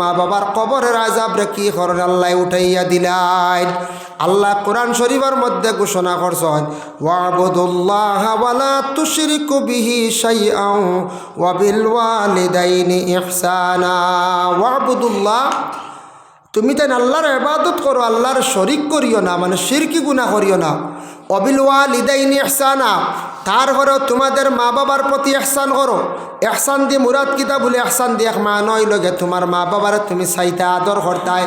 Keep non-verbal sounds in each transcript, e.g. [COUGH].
মা বাবার কবরের আজাব রে কি করেন আল্লাহ উঠাইয়া দিলাইন আল্লাহ কোরআন শরীফের মধ্যে ঘোষণা করছেন, ওয়াবুদুল্লাহ তুমি তাই আল্লাহর ইবাদত করো, আল্লাহর শরিক করিও না মানে শিরকি গুণা করিও না। অবিল ওয়ালিদাইনি ইহসানা তারপরেও তোমাদের মা বাবার প্রতি এহসান করো। এহসান দিয়ে মুরাদ কিতা বলে এহসান দিয়ে এক মা নয়, লগে তোমার মা বাবার তুমি চাইতা আদর করতায়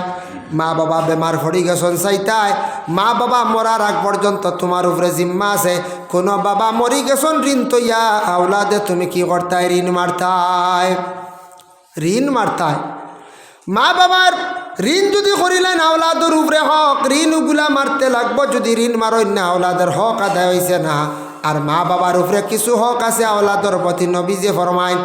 মা বাবা বেমার পড়ি গেছন চাইতায় মা বাবা মরার আগ পর্যন্ত তোমার উপরে জিম্মা আছে। কোনো বাবা মরি গেছন ঋণ তৈয়া, আওলাদে তুমি কি করতায় ঋণ মারতায় ঋণ মারতায় মা বাবার ঋণ যদি করিলেন আওলাদের উপরে হক, ঋণ উগুলা মারতে লাগবো যদি ঋণ মারই না, আওলাদের হক আদায় হয়েছে না। আর মা বাবার উপরে কিছু হক আছে আওলাদর প্রতি নবী যে ফরমাইন,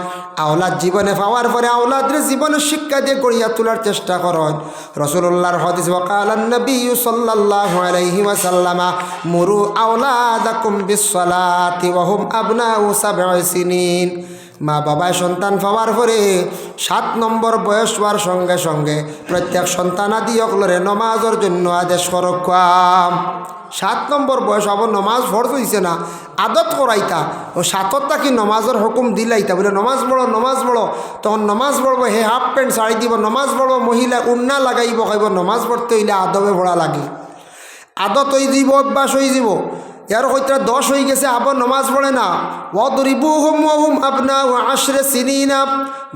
আওলাদ জীবনে পাওয়ার পরে আওলাদের জীবনে শিক্ষা দিয়ে গড়িয়া তোলার চেষ্টা করেন। রসুল্লাহর হদিস ওকালান নবী সাল্লাল্লাহু মুরু আওলাদাকুম বিসসালাতি ওয়া হুম আবনাউ সিনিন। মা বাবায় সন্তান পাওয়ার পরে সাত নম্বর বয়স হওয়ার সঙ্গে সঙ্গে প্রত্যেক সন্তানাদি অকলরে নমাজের জন্য আদেশ করকাম সাত নম্বর বয়স আবার নমাজ ফরজ হইছে না, আদত করাইতা। ও সাততটা কি নমাজের হুকুম দিলাইতা, বলে নমাজ পড়ো নমাজ পড়ো। তখন নমাজ পড়ব, হে হাফ প্যান্ট শাড়ি দিব, নমাজ পড়ব, মহিলা উন্না লাগাইব খাইব নমাজ পড়তে হইলে আদবে ভরা লাগে। আদত হয়ে দিব, অভ্যাস হয়ে যাব। ইয়ার হইতে দশ হয়ে গেছে, আবার নমাজ পড়ে না। ওদরিবু হুম হুম আপনা ও আশরে চিনি না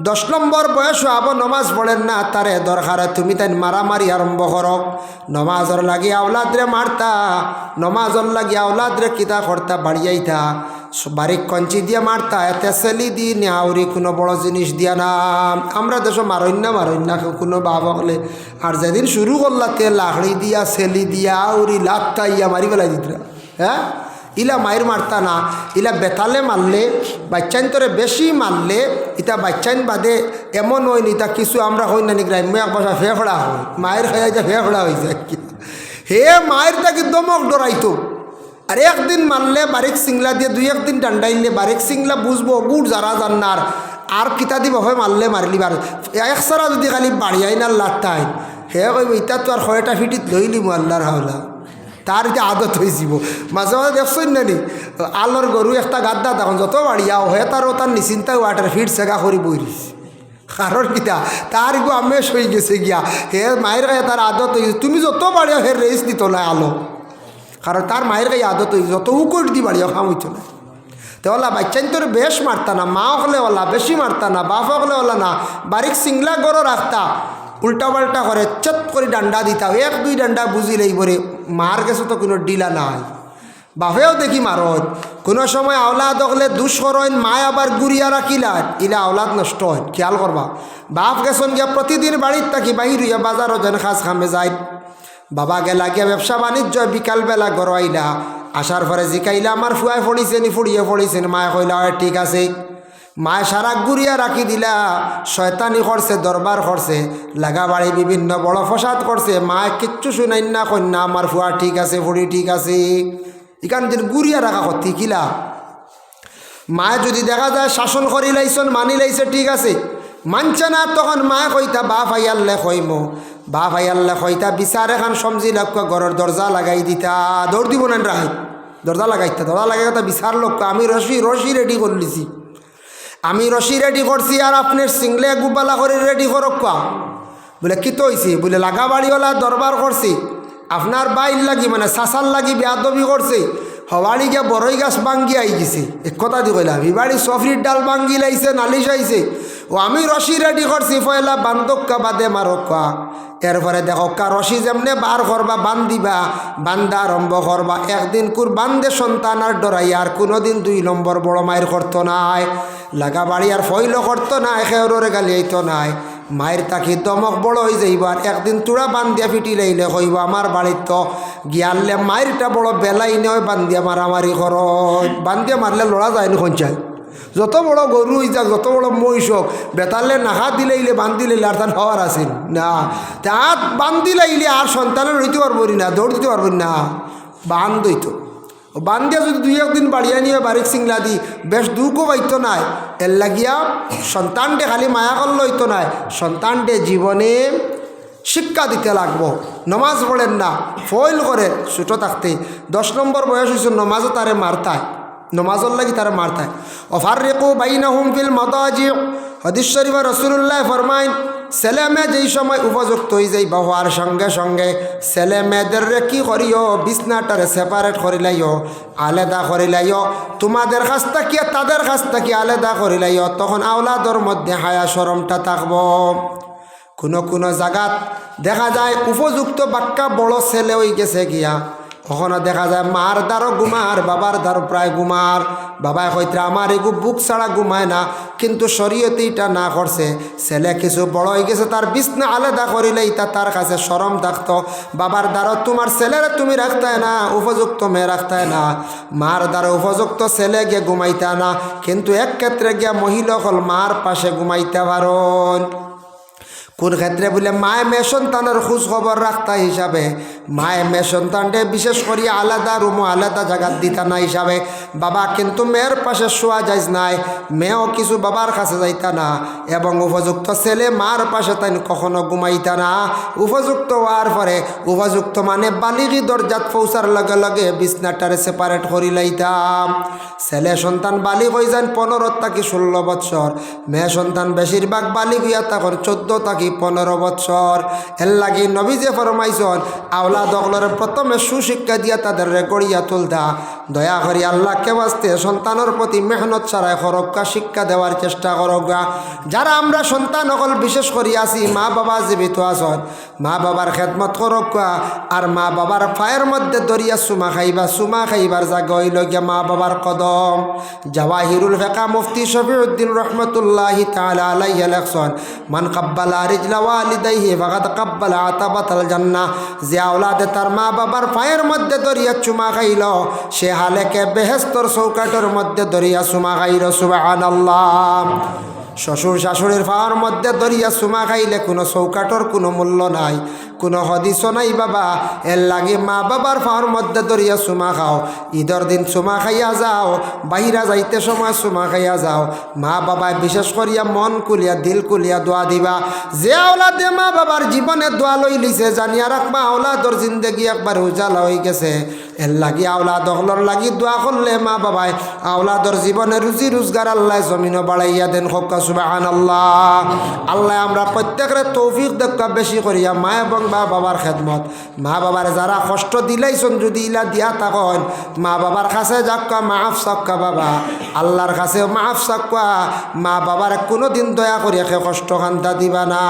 দশ নম্বর বয়স আবার নমাজ পড়েন না, তারে দরকারে, তুমি তাই মারামারি আরম্ভ করক নমাজর লাগি আওলাদরে মারতা, নমাজর লাগি আওলাদরে কিতা করতা, বাড়িয়াইতা। বারিক কঞ্চি দিয়ে মারতা, এতে সেলি দি নেওয়ারি কোনো বড় জিনিস দিয়া না। আমরা দেশ মারইন না মারইন না, কোনো বাবা হলে। আর যেদিন শুরু করলাতে লাকড়ি দিয়া, সেলি দিয়া, আউরি লাত্তা ইয়া মারি পেলাই দিতরা হ্যাঁ? ইলা মায়ের মারতা না ইলা বেতালে মারলে, বাচ্চান্তরে বেশি মারলে ইটা বাচ্চাইন বাদে এমন হয় নি তা কিছু আমরা হই না নি গ্রাম্য এক ভাষা ফেফড়া হয় মায়ের খাইয়া যা ফেফড়া হয়ে যায় হে মায়ের তাকে দমক ডরাইতো। আর একদিন মারলে বারিক সিংলা দিয়ে, দুই একদিন ডান্ডাইলে বারিক সিংলা বুঝব, গুড় যারা জান্নার, আর কিতা দিব হয় মারলে মারলি বার। একসারা যদি খালি বাড়িয়াই না লাট্টাই হে কইব ইটা তো আর কয়টা ফিটিত লইলি আল্লাহর হাওলা। তার এটা আদত হয়েছিল মাঝে মাঝে দেখছেন না নি আলোর গরু একটা গাদ্দা তখন যত বাড়িয়াও হয়ে তারও তার নিশ্চিন্তা ওয়াটার ফিট সেগা করে বইরিস কারণ কিতা তার গো আমেশ হয়ে গেছে গিয়া, হে মায়ের গায়ে তার আদত হয়ে গেছে। তুমি যত বাড়িয়া হে রেস দিত না আলো। কারণ তার মায়ের গায়ে আদত হয়ে যত উকট দি বাড়িয়া খাম হইতো না। তো ওলা বাচ্চান তোর বেশ মারতা না, মা হলে ওলা, বেশি মারতা না, বাপ হলে ওলা না বারিক সিংলা গড় রাখতা। উল্টা পাল্টা করে চট করে ডান্ডা দিতা এক দুই ডান্ডা বুঝি রে মার কাছে তো কোনো ডিলা নাই। বাপেও দেখি মারত। কোনো সময় আওলাদ হলে করেন মায় আবার গুড়িয়া রাখিলাত। ইলা আওলাদ নষ্ট হয় খেয়াল করবা। বাপ গেছন গিয়া প্রতিদিন বাড়ির থাকি বাহির হইয়া বাজারও যেন খাস খামে যায় বাবা গেলা গিয়া ব্যবসা বাণিজ্য বিকালবেলা গড়াইলা। আসার পরে জিকাইলা আমার ফুয়ায় পড়িছেন ফুড়িয়ে পড়িছেন মায়ে কইলা "হয়, ঠিক আছে। মায় সারা গুড়িয়া রাখি দিলা, শয়তানি করছে, দরবার করছে, লাগা বাড়ি বিভিন্ন বড় ফসাদ করছে, মায় কিচ্ছু শুনাই না, কন্যা আমার ফুয়া ঠিক আছে ফুড়ি ঠিক আছে। এখানে যদি গুড়িয়া রাখা করতে কিলা মায়ে যদি দেখা যায় শাসন করি লাইছন, মানি লাইছে, ঠিক আছে। মানছে না, তখন মায়ে কইতা বা ভাইয়াল্লে কইম বা ভাইয়াল্লে কইতা বিচার এখন সমজি লক্ষ্য ঘরের দরজা লাগাই দিতা দৌড় দিব না রায় দরজা লাগাইতা দরজা লাগাই কথা বিচার লক্ষ্য আমি রশি রশি রেডি করে লিছি আমি রশি রেডি করছি আর আপনার সিংলে গুবালা করে রেডি করক কোয়া বলে, কি তো হয়েছি বলে লাগা বাড়িওয়ালা দরবার করছি। আপনার বাইর লাগি মানে শাসার লাগি বেয়াদবি করছে। হওয়ালি গিয়া বড়ই গাছ বাঙ্গি আই গেছে। এক কথা দি কইলাম বিবাড়ি সফরির ডাল বাঙ্গি লাইছে, নালিশ আইছে। ও আমি রশি রেডি করছি, ফয়লা বান্ধক্কা বাদে মারক্কা। এরপরে দেখো কা রশি যেমনে বার করবা বান্দিবা বান্দা আরম্ভ করবা। একদিন কুর বান্দে সন্তান আর ডরাই আর কোনোদিন দুই নম্বর বড় মায়ের করতো নাই। লাগা বাড়ি আর ফইল করতো না একেবারে গালি আইতো নাই। মায়ের তাকে দমক বড় হয়ে যাইব আর একদিন তোরা বান্দিয়া ফিটি লাইলে হইব আমার বাড়ির তো গিয়ারলে মায়েরটা বড় বেলাই নয় বান্দিয়া মারামারি কর। বান্দিয়া মারলে লড়া যায় না যত বড় গরু যাক যত বড় মহিষ হোক বেতালে নাহা দিলাইলে, বান্ধি লাইলে আর তার হওয়ার আসেন না, তাত বান্ধি লাইলে আর সন্তানের রইতে পারব না দৌড় দিতে পারবেন না বান দইতো বান্ধিয়া যদি দুই একদিন বাড়িয়া নিয়ে বাড়ির সিংলা দি, বেশ দুঃখও পাইতো নাই। এর লাগিয়া সন্তানটে খালি মায়া করলে হইতো নাই সন্তানটে জীবনে শিক্ষা দিতে লাগবো। নমাজ পড়েন না ফয়েল করে ছোটো থাকতে দশ নম্বর বয়স হয়েছে নমাজও তারে মারতায় নমাজর লাগি তারা মারতায় রেকু বাইনা হুম ফিল মতাজি হদিস শরীফা রসুল্লাহ ফরমাইন ছেলে মেয়ে যেই সময় উপযুক্ত হয়ে যাই হওয়ার সঙ্গে সঙ্গে ছেলে মেয়েদের কি করিও? বিছনাটারে সেপারেট করিলাইও আলাদা করিলাইও তোমাদের কাছ থেকে, তাদের কাছ থেকে আলাদা করিলাইও তখন আওলাদর মধ্যে হায়া সরমটা থাকব। কোনো কোনো জায়গাত দেখা যায়, উপযুক্ত বাক্কা বড় ছেলে হয়ে গেছে গিয়া কখনো দেখা যায় মার দ্বারও ঘুমার বাবার দ্বারও প্রায় ঘুমার বাবায় কইতে আমার এগু বুক ছাড়া ঘুমায় না, কিন্তু শরীয়তে এটা না করছে ছেলে কিছু বড় হয়ে গেছে, তার বিছনা আলাদা করিলে এটা তার কাছে সরম থাকতো। বাবার দ্বারও তোমার ছেলেরা তুমি রাখতায় না, উপযুক্ত মেয়ে রাখতায় না। মার দ্বারা উপযুক্ত ছেলে গিয়ে ঘুমাইতা না, কিন্তু এক ক্ষেত্রে গিয়া মহিলা হল মার পাশে ঘুমাইতে পারন। কোন ক্ষেত্রে বলে, মায়ে মেয়ে সন্তানের খোঁজ খবর রাখতা হিসাবে। মায়ে মেয়ে সন্তানটে বিশেষ করে আলাদা রুমও আলাদা জায়গার দিতা না হিসাবে। বাবা কিন্তু মেয়ের পাশে শোয়া যাইজ নাই, মেয়েও কিছু বাবার কাছে যাইতা না। এবং উপযুক্ত ছেলে মার পাশে তাই কখনো ঘুমাইতা না। উপযুক্ত হওয়ার পরে, উপযুক্ত মানে বালিগি দরজাত পৌঁছার লগে লগে বিছনাটারে সেপারেট করি লাইতাম। ছেলে সন্তান বালি হয়ে যান পনেরো থাকি ষোলো বৎসর। মেয়ে সন্তান বেশিরভাগ বালি হইয়া তখন চোদ্দ থাকি পনেরো বৎসর। এর লাগি নবী যে ফরমাইছন, আওলা দগলের প্রথমে সুশিক্ষা দিয়া তাদের গড়িয়া তুলতা দয়া করি আল্লাহকে বাঁচতে সন্তানের প্রতি মেহনত ছাড়াই হরক্কা শিক্ষা দেওয়ার চেষ্টা করগা। যারা আমরা সন্তান অকল বিশেষ করি আছি, মা বাবা জীবিত আছেন মা বাবার খেদমত করক্কা আর মা বাবার পায়ের মধ্যে দরিয়া সুমা খাইবা সুমা খাইবার জায়গা হইল গিয়া মা বাবার কদম। জাওয়াহিরুল ফেকা মুফতি শফিউদ্দিন রহমতুল্লাহি আলাইহি লেখছেন, মান কাব্বালা রিজলা ওয়ালিদাইহি ফাকাদ কাব্বালা আতাবাতাল জান্নাহ। যে আওলাদে তার মা বাবার পায়ের মধ্যে দরিয়া চুমা খাইল। সে হালেকে বেহেস্তর চৌকাটের মধ্যে দরিয়া চুমা খাইল, সুবহানাল্লাহ। শ্বশুর শাশুড়ির পাওয়ার মধ্যে দরিয়া চুমা খাইলে কোনো চৌকাটর কোনো মূল্য নাই। কোনো হদিসও নাই, বাবা। এর লাগে মা বাবার পাওয়ার মধ্যে দরিয়া চুমা খাও। ঈদের দিন চুমা খাইয়া যাও। বাহিরা যাইতে সময় চুমা খাইয়া যাও। মা বাবায় বিশেষ করিয়া মন কুলিয়া দিল কুলিয়া দোয়া দিবা। যে আওলাদে মা বাবার জীবনে দোয়া লই লিছে জানিয়া রাখবা আওলাদর জিন্দগি একবার উজালা হয়ে গেছে। এর লাগি আওলাদ হলর লাগি দোয়া করলে মা বাবায় আওলাদর জীবনে রুজি রোজগার আল্লাহ জমিনও বাড়াইয়া দেন, হকা সুবাহান আল্লাহ আল্লাহ আমরা প্রত্যেকের তৌফিক দেখা বেশি করিয়া মা এবং মা বাবার খেদমত। মা বাবার যারা কষ্ট দিলাইছন, যদি ইলা দিয়া তখন মা বাবার কাছে যাক্কা মাফ সাক্কা বাবা। আল্লাহর কাছে মাফ সাক্কা মা বাবার কোনো দিন দয়া করিয়া কষ্ট খান্তা দিবা না।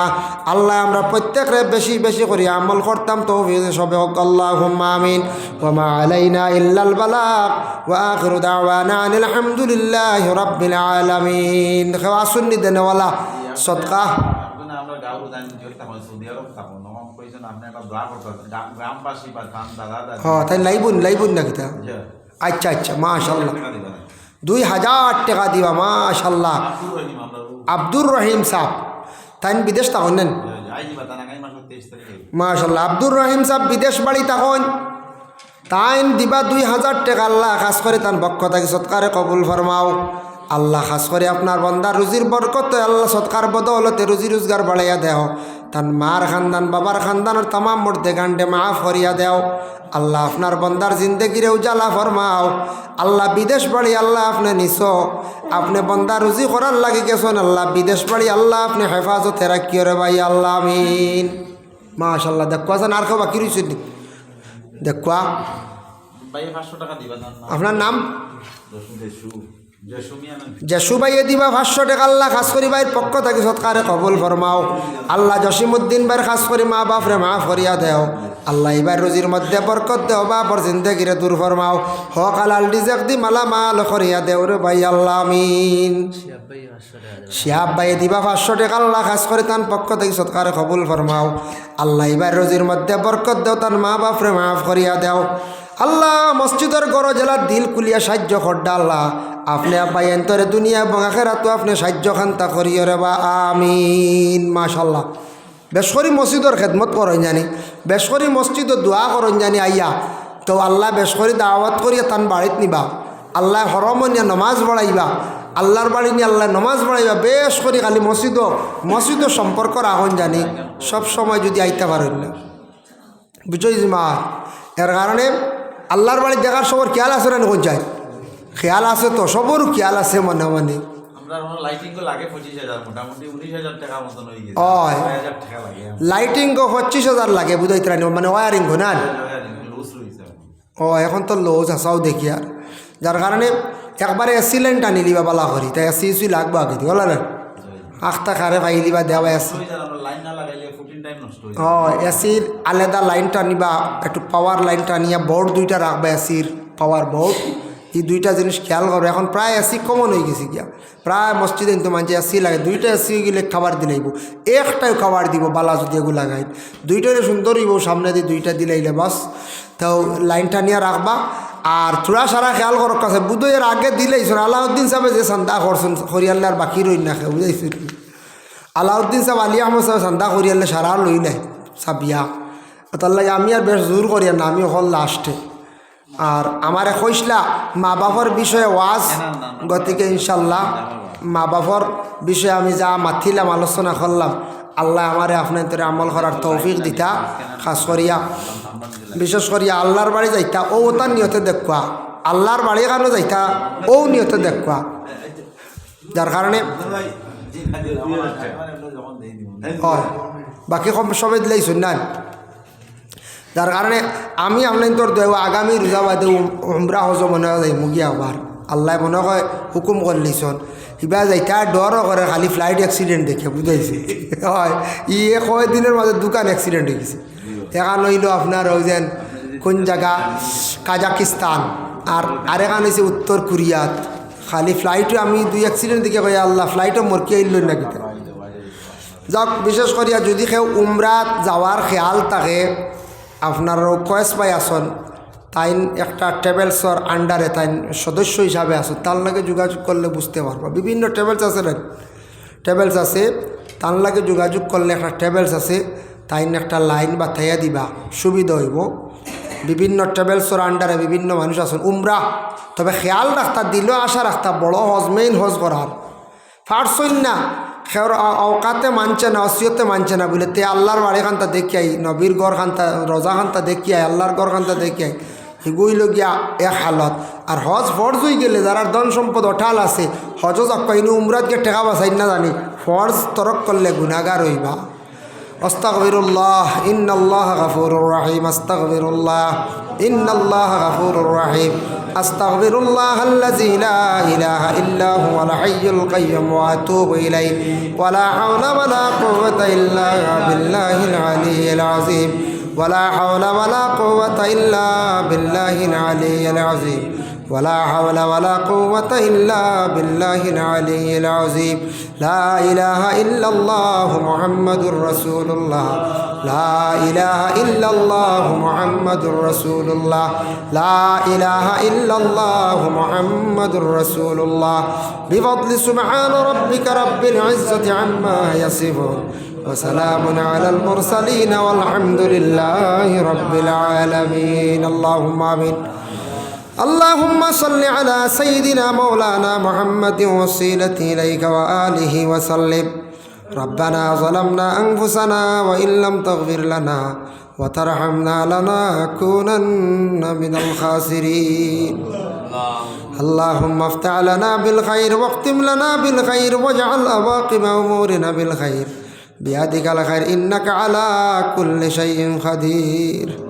আল্লাহ আমরা প্রত্যেকরে বেশি বেশি করি আমল করতাম, তৌফিক সবে হোক আল্লাহ আমিন। ওমা আলাইনা ইল্লাল বালাগ ওয়া আখিরু দাওয়ানা আনিল হামদুলিল্লাহি রাব্বিল আলামিন। খাওয়া সুন্নি দেনেওয়ালা সদকা। আমরা গাঁও জানি জোর থাকব সৌদি আরব থাকব নমম কইছেন আপনি একটা দোয়া করতে গ্রাম- গ্রামবাসী বা খান দাদা দাদা হ তাই লাইবুন লাইবুন না কিতা? আচ্ছা আচ্ছা মাশাল্লাহ দুই হাজার টাকা দিবা মাশাল্লাহ আব্দুর রহিম সাহ তাই বিদেশ তখন নেন। মাশাল্লাহ আব্দুর রহিম সাহ বিদেশ বাড়ি তখন তাইন দিবা দুই হাজার টাকা, আল্লাহ খাস করে তার বক্ষ থাকি সৎকারে কবুল ফরমাও। আল্লাহ খাস করে আপনার বন্দা রুজির বরকত আল্লাহ সৎকার বদৌলতে রুজি রোজগার বাড়াইয়া দেও। তার মার খানদান, বাবার খানদানের তামাম মর্দে গান্ডে মাফ করিয়া দেও। আল্লাহ আপনার বন্দার জিন্দগিরে উজালা ফরমাও। আল্লাহ বিদেশ বাড়ি আল্লাহ আপনি নিছ। আপনি বন্দা রুজি করার লাগি গেছেন, আল্লাহ বিদেশ বাড়ি আল্লাহ আপনি হেফাজতে রাখিও রে ভাই, আল্লাহ আমিন। মাশাল্লাহ দেখুয়া যেন আর কেউ বাকি রয়েছে দেখুয়া আপনার নাম? বাইয়ে দিবা পাঁচশো টাকা, আল্লাহ খাস করি বাইর পক্ষ থাকি সৎকারে কবুল ফরমাও। আল্লাহ জসিমুদ্দিন বাইর খাস করি, মা বাপরে মাফ করিয়া দেও। আল্লাহ এবার রুজির মধ্যে বরকত দেও, বাপর জিন্দগিরে দূর ফরমাও। হক আলাল ডিজেক দি মালা মাল করিয়া দেও রে ভাই, আল্লাহ আমিন। শিয়াব বাইয়ে দিবা পাঁচশো টাকা, আল্লাহ খাস করে তান পক্ষ থেকে সৎকারে কবুল ফরমাও। আল্লাহ এবার রোজির মধ্যে বরকত দেও, তার মা বাপরে মাফ করিয়া দেও। আল্লাহ মসজিদের গড় জেলার দিল কুলিয়া সাহায্য করডা আল্লাহ আপনি আব্বাই এন্তরে দুনিয়া এবং আখেরা তো আপনি সাহায্য খান্তা করিও রে বা, আমিন মাশাল্লাহ বেশ করি মসজিদর খেদমত করেন জানি বেশ করি মসজিদত দোয়া করেন জানি, আইয়া। তো আল্লাহ বেশ করে দাওয়াত করিয়া তান বাড়িত নিবা। আল্লাহ হরমনিয়া নমাজ পড়াইবা আল্লাহর বাড়ি নিয়ে আল্লাহ নমাজ পড়াইবা বেশ করে খালি মসজিদও মসজিদও সম্পর্ক রাখুন জানি, সব সময় যদি আইতে পারেন না। বুঝছি মা এর কারণে আল্লাহর বাড়ি দেখার সবর খেয়াল আছে না কোন যায়? খেয়াল আছে তো? সবর খেয়াল আছে মনে মনে। লাইটিং পঁচিশ হাজার হয়ে লাগে। বুঝাইতে রানি মানে ওয়ারিং না? রয়েছে ও এখন তো লোজ আসাও দেখি আর। যার কারণে একবারে এসি লাইন টানি লিবা বালা করি তাই এসি এসি লাগবো আগে বলা না? আখটা খারে ভাই লিবা দেওয়া এসি লাইন হয়ে ও এসির আলাদা লাইনটা নিবা একটু পাওয়ার লাইনটা নিয়ে বোর্ড দুইটা রাখবা এসির পাওয়ার বোর্ড এই দুইটা জিনিস খেয়াল করবে এখন প্রায় এসি কমন হয়ে গেছে গিয়া। প্রায় মসজিদে কিন্তু মানছে এসি লাগে, দুইটা এসি গেলে খাবার দিলাইব একটাই খাবার দিব, বালা যদি এগুলো লাগাই। দুইটারে সুন্দর হইব, সামনে দিয়ে দুইটা দিলাইলে বাস। তো লাইনটা নিয়ে রাখবা। আর থোড়া সারা খেয়াল করক কাছে বুধের আগে দিলেইছুন আলাউদ্দিন সাহেব যে চান্দা করছেন হরিয়াল্লার বাকি রই না, খেয়ে বুঝাইছি আলাউদ্দিন সাহেব, আলী আহমদ সাহেব চান্দা করিয়ালে সারা লই নাই চাবিয়া তার লাগে আমি আর বেশ জোর করিয়া না আমি হল লাস্টে আর আমারে কইসলা মা বাবার বিষয়ে ওয়াজ গতিকে ইনশাল্লাহ মা বাবার বিষয়ে আমি যা মাথিলাম আলোচনা করলাম আল্লাহ আমারে আপনার তোরে আমল করার তৌফিক দিতা। খাস করিয়া বিশেষ করিয়া আল্লাহর বাড়ি যাইতা ও তার নিয়তে দেখুয়া। আল্লাহর বাড়ি কেন যাইতা ও নিয়তে দেখুয়া। যার কারণে দিয়ে বাকি কম সবাই দিলেই শুনলেন যার কারণে আমি আপনার তোর দেব আগামী রোজা বাদে উমরা হজ মনে হয় মুগিয়া আবার আল্লাহ মনে [LAUGHS] হয় হুকুম করলিছন কিবা যাই যাইতা ডরও করে খালি ফ্লাইট অ্যাক্সিডেন্ট দেখে বুঝাইছে হয় ই এ কয় দিনের মাঝে দোকান অ্যাক্সিডেন্ট হয়ে গেছে। এখান হইল আপনার ওই যেন কোন জায়গা কাজাকিস্তান। আর আরেখান হয়েছে উত্তর কোরিয়াত খালি ফ্লাইটও আমি দুই অ্যাক্সিডেন্ট দিকে কই আল্লাহ ফ্লাইটও মরকি আইল না কিতা যাক বিশেষ করিয়া যদি কেউ উমরাত যাওয়ার খেয়াল থাকে আপনার কয়েস পাই আসন তাইন একটা ট্রেভেলসর আন্ডারে তাইন সদস্য হিসাবে আসো তার লাগে যোগাযোগ করলে বুঝতে পারব। বিভিন্ন ট্রেভেলস আছে না ট্রেভেলস আছে, তার লাগে যোগাযোগ করলে একটা ট্রেভেলস আছে, তাইন একটা লাইন বা থাইয়া দিবা, সুবিধা হইব। বিভিন্ন ট্রেভেলসর আন্ডারে বিভিন্ন মানুষ আছেন, উমরা। তবে খেয়াল রাখতা দিলেও আশা রাখতা, বড় হজ মেইন হজ করার। ফারসইন না। খেয়ার অকাতে মানছে না, অসিয়তে মানছে না বলে। তে আল্লাহর বাড়ি খান্তা দেখি আই নবীর গড় খান্তা, রজা খান্তা দেখি আই আল্লাহর গড় খান্তা দেখি আই হিগুইল গিয়া এক হালত। আর হজ ফর্জ হয়ে গেলে যারা ধন সম্পদ অঠাল আছে হজ যাকাইনি উমরাতকে টেকা বাসাই না জানি, ফর্জ তরক করলে গুণাগার হইবা। অস্তাকবিরুল্লাহ ইন্নআল্লাহ গাফুর রাহিম আস্তাকবিরুল্লাহ ইন্নআল্লাহ গাফুর রাহিম। إن الله غفور رحيم أستغفر الله الذي لا إله إلا هو الحي القيوم وأتوب إليه ولا حول ولا قوة إلا بالله العلي العظيم ولا حول ولا قوة إلا بالله العلي العظيم ولا حول ولا قوة إلا بالله العلي العظيم. لا إله إلا الله محمد رسول الله. لا إله إلا الله محمد رسول الله. لا إله إلا الله محمد رسول الله. بفضل سبحان ربك رب العزة عما يصفون. وسلام على المرسلين والحمد لله رب العالمين. اللهم آمين. اللهم صل على سيدنا مولانا محمد وسيلة إليك وآله وسلم. ربنا ظلمنا أنفسنا وإن لم تغفر لنا وترحمنا لنكونن من الخاسرين. اللهم افتح لنا بالخير واختم لنا بالخير واجعل أواقب أمورنا بالخير. بيدك الخير إنك على كل شيء قدير.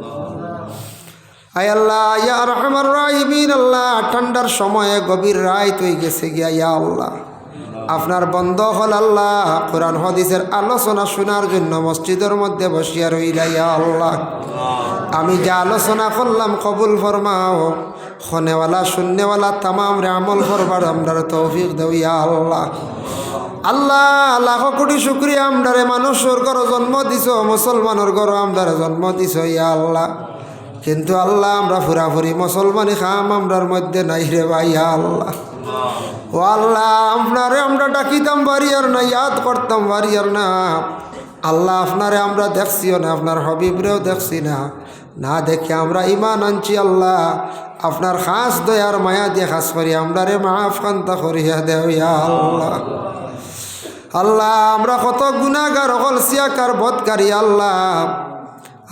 আল্লাহ, ইয়া রহমান রাহিমিন, আল্লাহ, ঠান্ডার সময়ে গভীর রায় তুই গেছে গিয়া, ইয়া আল্লাহ। আপনার বন্ধ হল আল্লাহ, কোরআন, হদিসের আলোচনা শোনার জন্য মসজিদের মধ্যে বসিয়া রইলা, ইয়া আল্লাহ। আমি যা আলোচনা করলাম কবুল ফরমাও, খনেওয়ালা, শূন্যওয়ালা তামাম রে আমল করবার আমরা তৌফিক দেও, ইয়া আল্লাহ। আল্লাহ, লাখ কোটি শুক্রিয়া আমদারে মানুষের ঘর জন্ম দিছ, মুসলমানের ঘর আমদারে জন্ম দিছ, ইয়া আল্লাহ। কিন্তু আল্লাহ, আমরা ফুরাফুরি মুসলমানি খাম, আমরার মধ্যে নাই রে ভাই, আল্লাহ। ও আল্লাহ, আপনারে আমরা ডাকিতাম, বাড়িয়ার না ইয়াদ করতাম, বাড়িয়ার না। আল্লাহ, আপনারে আমরা দেখছিও না, আপনার হবিবরেও দেখছি না। না দেখে আমরা ইমান আনছি, আল্লাহ। আপনার খাস দয়ার মায়া দিয়ে খাস করি আমরা রে মাফ কান্তা করিয়া দেও আল্লাহ। আল্লাহ, আমরা কত গুণাগার অকল সিয়াকার বদকারী, আল্লাহ।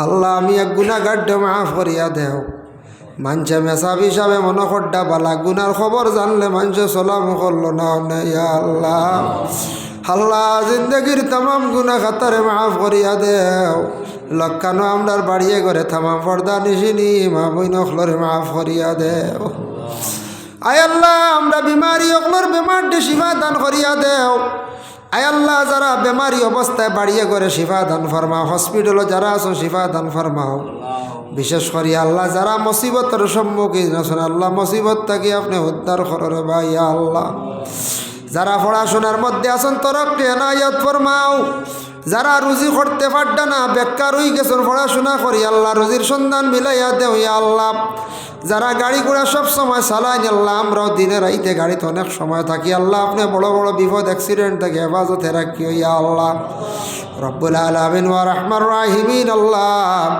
আল্লাহ, আমি এক গুণাগার মাফ করিয়া দেও। মানছে মেসাব হিসাবে মনে খড্ডা বালা, গুনার খবর জানলে মানছে চলাম করল না আল্লাহ। আল্লাহ, জিন্দগির তামাম গুনা খাতারে মাফ করিয়া দেও। লক্ষানো আমরার বাড়িয়ে করে থামাম পর্দা নিশিনি মা বই নখলরে মাফ করিয়া দেও। আয় আল্লাহ, আমরা বিমারি অকলর বেমারটি শিফা দান করিয়া দেও। আয় আল্লাহ, যারা বেমারি অবস্থায় বাড়িয়ে করে শিফা দান ফরমাও হসপিটালও যারা আছো শিফা দান ফরমাও। বিশেষ করে আল্লাহ, যারা মুসিবতের সম্মুখীন আছেন, আল্লাহ মুসিবত থাকি আপনি উদ্ধার কররে ভাই আল্লাহ। যারা পড়াশোনার মধ্যে আছেন তরকটি এনায়ত ফরমাও। যারা রুজি করতে পারডা না, বেকার হয়ে গেছেন, পড়াশোনা করি, আল্লাহ রুজির সন্ধান মিলাইয়া দেও আল্লাহ। যারা গাড়ি ঘোড়া সব সময় চালাই আল্লাহ আমরাও দিনে রাইতে গাড়িতে অনেক সময় থাকি। আল্লাহ, আপনি বড় বড় বিপদ অ্যাক্সিডেন্ট থেকে হেফাজতে রাখি ইয়া আল্লাহ। রব্বুল আলমিন, ওয়া রহমান রাহিমিন, আল্লাহ।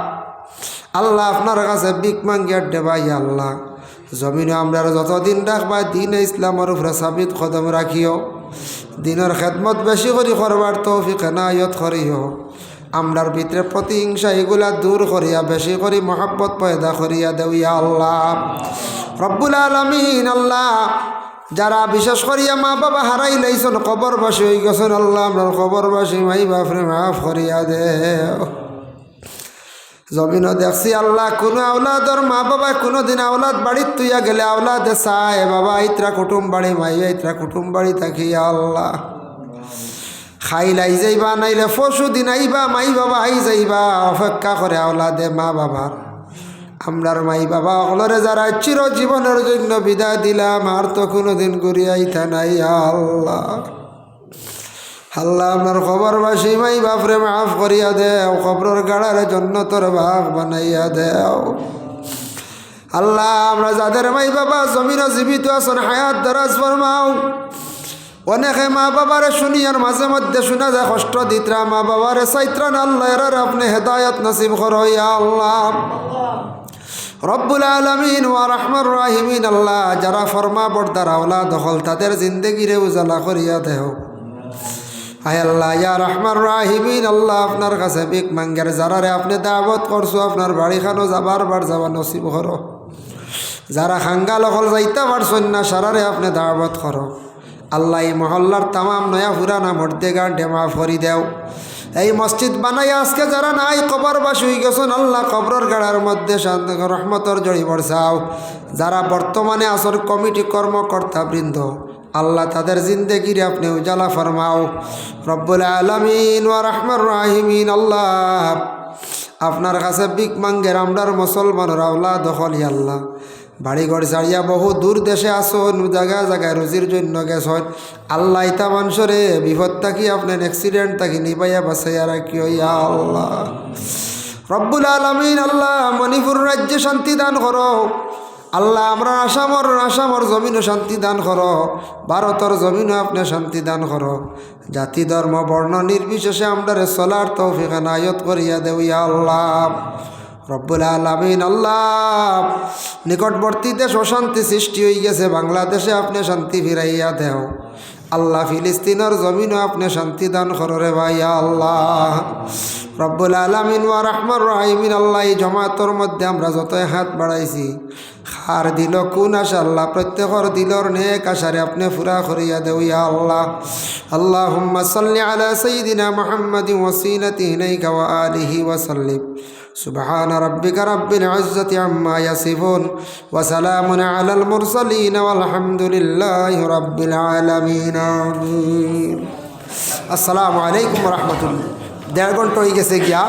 আল্লাহ, আপনার কাছে বিক মাঙ্গিয়ার দেবা, ইয়া আল্লাহ। জমিনে আমরা যতদিন রাখবা দিন ইসলামের উপরে সাবিত কদম রাখিও। দিনের খেদমত বেশি করি করবার তৌফিক এনায়ত করিও। আমরার ভিতরে প্রতিহিংসা এগুলা দূর করিয়া, বেশি করি মহাব্বত পয়দা করিয়া দেউয়া আল্লাহ। রব্বুল আলমিন আল্লাহ, যারা বিশেষ করিয়া মা বাবা হারাই লাইছন, কবরবাসী হয়ে গেছেন আল্লাহ, আমরার কবরবাসী মাই বাপরে মাফ করিয়া দেও। জমিনও দেখছি আল্লাহ, কোনো আওলাদর মা বাবা কোনো দিন আওলাদ বাড়ির তুইয়া গেলে আওলাদে চায়, বাবা, ইতরা কুটুম বাড়ি মাই ইতরা কুটুম বাড়ি থাকি আল্লাহ। খাই লাই যাইবা, নাইলে পশু দিন আইবা, মাই বাবা আই যাইবা, অপেক্ষা করে আওলাদে মা বাবার। আমরার মাই বাবা অকলরে যারা চির জীবনের জন্য বিদায় দিলাম, আর তো কোনো দিন ঘুরিয়াইতা নাই, আল্লাহ। আল্লাহ আপনার খবর বাসি মাই বাপরে মাফ করিয়া দেও খবরের গাড়ারে জন্য তোর ভাগ বানাইয়া দেও। আল্লাহ, আমরা যাদের মাই বাবা জমিন জীবিত আছেন, হায়াত দরাজ ফরমাও। অনেকে মা বাবারে শুনিয়ার মাঝে মধ্যে শোনা যায়, কষ্ট দিতরা মা বাবারে। চাইত্রান আল্লাহ এরার আপনি হেদায়ত নসিব করইয়া আল্লাহ। রব্বুল আলমিন, ওয়া রহমান রাহিমিন, আল্লাহ, যারা ফরমা বর্দার আওলা দখল তাদের জিন্দগিরে উজালা করিয়া দেও হায় আল্লাহ, ইয়া রহমান রাহিমিন, আল্লাহ, আপনার কাছে বিক মাঙ্গের যারারে আপনি দাওয়াত করছ, আপনার বাড়ি খানো যাবার বার যাবা নসিব করো। যারা খাঙ্গা লখল যাইতে পারছেন না সারারে আপনি দাওয়াত করো। আল্লাহ এই মহল্লার তামাম নয়া ফুরানা মর্দে গান ডেমা ফরি দেও। এই মসজিদ বানাই আজকে যারা নাই কবর বা শুই গেছেন, আল্লাহ কবরের গাড়ার মধ্যে রহমতর জড়ি বর্ষাও। যারা বর্তমানে আসর কমিটি কর্মকর্তা বৃন্দ, আল্লাহ তাদের জিন্দেগিরে আপনি উজালা ফরমাও। রব্বুল আলমিন ওয়া রহমান রাহিমিন, আল্লাহ। আপনার কাছে বিক মাঙ্গের আমরার মুসলমানের আল্লাহ দখল আল্লাহ। বাড়িঘর ছাড়িয়া বহু দূর দেশে আসন জায়গায় জায়গায় রুজির জন্য গেছন আল্লাহ ইতা মানুষরে বিপদ থাকি আপনার অ্যাক্সিডেন্ট থাকি নিবাইয়া বাসাইয়া রাখি ইয়া আল্লাহ। রব্বুল আলমিন আল্লাহ মণিপুর রাজ্যে শান্তি দান করো। আল্লাহ আমরা আসামর আসামর জমিনও শান্তি দান করো। ভারতর জমিনও আপনি শান্তি দান করো। জাতি, ধর্ম, বর্ণ নির্বিশেষে আমরা চলার তৌফিক নায়ত করিয়া দেউ ইয়া আল্লাহ। রব্বুল আলমিন, আল্লাহ। নিকটবর্তী দেশ অশান্তি সৃষ্টি হয়ে গেছে, বাংলাদেশে আপনি শান্তি ফিরাইয়া দেও। আল্লাহ ফিলিস্তিনের জমিনও আপনি শান্তি দান কররে ভাই আল্লাহ। রব্বুল আলমিন ওয়া রহমান রাহিমিন, আল্লাহ এই জমাতর মধ্যে আমরা যতই হাত বাড়াইছি খার দিল কোন আশা আল্লাহ প্রত্যেকর দিলর নেক আশারে আপনি ফুরা করিয়া দেও ইয়া আল্লাহ আল্লাহ সাল্লি আলা সঈদিনা মোহাম্মদ ওসিলতি ইলাইকা ওয়া আলিহি ওয়াসাল্লিম سبحان ربك رب العزة عما يصفون وسلام على المرسلين والحمد لله رب العالمين آمين السلام عليكم ورحمة الله দেড় ঘন্টা হয়ে গেছে গিয়া